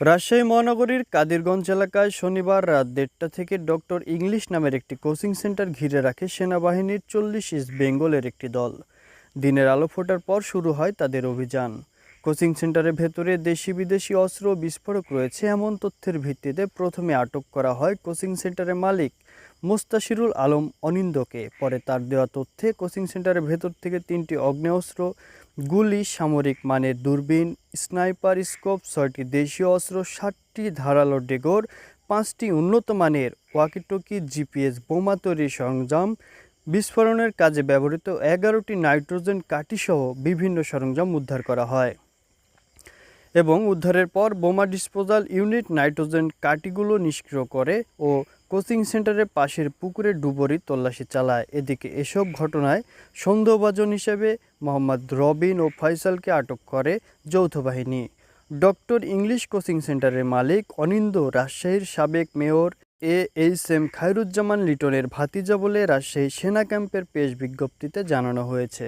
রাজশাহী মহানগরীর কাদিরগঞ্জ এলাকায় শনিবার রাত দেড়টা থেকে ডক্টর ইংলিশ নামের একটি কোচিং সেন্টার ঘিরে রাখে সেনাবাহিনীর চল্লিশ ইস্ট বেঙ্গলের একটি দল। দিনের আলো ফোটার পর শুরু হয় তাদের অভিযান। কোচিং সেন্টারের ভেতরে দেশি বিদেশি অস্ত্র বিস্ফোরক রয়েছে। এমন তথ্যের ভিত্তিতে প্রথমে আটক করা হয় কোচিং সেন্টারের মালিক মোস্তাশিরুল আলম অনিন্দকে। পরে তার দেওয়া তথ্যে কোচিং সেন্টারের ভেতর থেকে তিনটি অগ্নেয়াস্ত্র গুলি, সামরিক মানের দূরবীন, স্নাইপার স্কোপ, ছয়টি দেশীয় অস্ত্র ষাটটি ধারালো ডেগর, পাঁচটি উন্নত মানের ওয়াকিটকি জিপিএস বোমা তৈরির সরঞ্জাম, বিস্ফোরণের কাজে ব্যবহৃত এগারোটি নাইট্রোজেন কাঠিসহ বিভিন্ন সরঞ্জাম উদ্ধার করা হয়। এবং উদ্ধারের পর বোমা ডিসপোজাল ইউনিট নাইট্রোজেন কাটিগুলো নিষ্ক্রিয় করে ও কোচিং সেন্টারের পাশের পুকুরে ডুবরি তল্লাশি চালায়। এদিকে এসব ঘটনায় সন্দেহভাজন হিসেবে মোহাম্মদ রবিন ও ফয়সালকে আটক করে যৌথ বাহিনী। ডক্টর ইংলিশ কোচিং সেন্টারের মালিক অনিন্দ রাজশাহীর সাবেক mayor A H M Khairuzzaman লিটনের ভাতিজা বলে রাজশাহী সেনা ক্যাম্পের পেশ বিজ্ঞপ্তিতে জানানো হয়েছে।